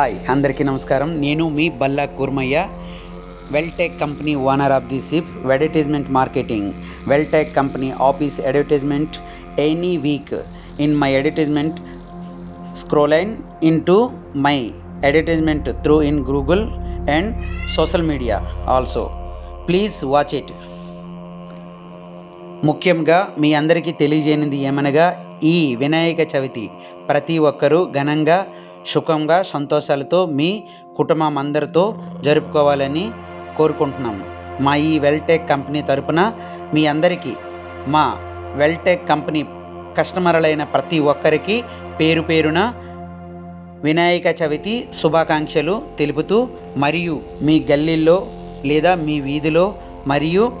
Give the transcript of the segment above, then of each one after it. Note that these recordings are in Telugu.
హాయ్ అందరికీ నమస్కారం. నేను మీ Balla Kurmaiah Weltech company owner of the sip advertisement marketing Weltech company office advertisement any week in my advertisement scrolling in to my advertisement through in Google and social media also please watch it ముఖ్యంగా మీ అందరికీ తెలియజేయనిది ఏమనగా ఈ వినాయక చవితి ప్రతి ఒక్కరూ ఘనంగా సుఖంగా సంతోషాలతో మీ కుటుంబం అందరితో జరుపుకోవాలని కోరుకుంటున్నాం మా ఈ వెల్టెక్ కంపెనీ తరపున మీ అందరికీ మా వెల్టెక్ కంపెనీ కస్టమర్లైన ప్రతి ఒక్కరికి పేరు పేరున వినాయక చవితి శుభాకాంక్షలు తెలుపుతూ మరియు మీ గల్లీల్లో లేదా మీ వీధిలో మరియు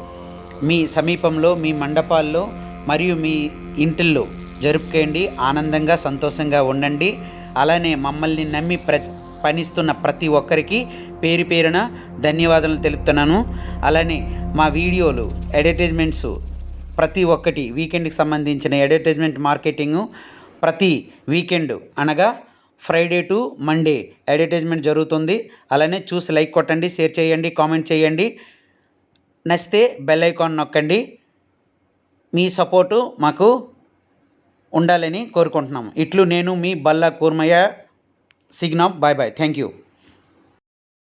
మీ సమీపంలో మీ మండపాల్లో మరియు మీ ఇంటిల్లో జరుపుకోండి ఆనందంగా సంతోషంగా ఉండండి. అలానే మమ్మల్ని నమ్మి ప్ర పనిస్తున్న ప్రతి ఒక్కరికి పేరు పేరున ధన్యవాదాలు తెలుపుతున్నాను. అలానే మా వీడియోలు అడ్వర్టైజ్మెంట్స్ ప్రతి ఒక్కటి వీకెండ్కి సంబంధించిన అడ్వర్టైజ్మెంట్ మార్కెటింగ్ ప్రతి వీకెండ్ అనగా ఫ్రైడే టు మండే అడ్వర్టైజ్మెంట్ జరుగుతుంది. అలానే చూసి లైక్ కొట్టండి షేర్ చేయండి కామెంట్ చేయండి. నచ్చితే బెల్ ఐకాన్ నొక్కండి. మీ సపోర్టు మాకు ఉండాలని కోరుకుంటున్నాం ఇట్లు నేను మీ బల్లా కూర్మయ్య. సిగ్నాప్ బాయ్ బాయ్. Thank you.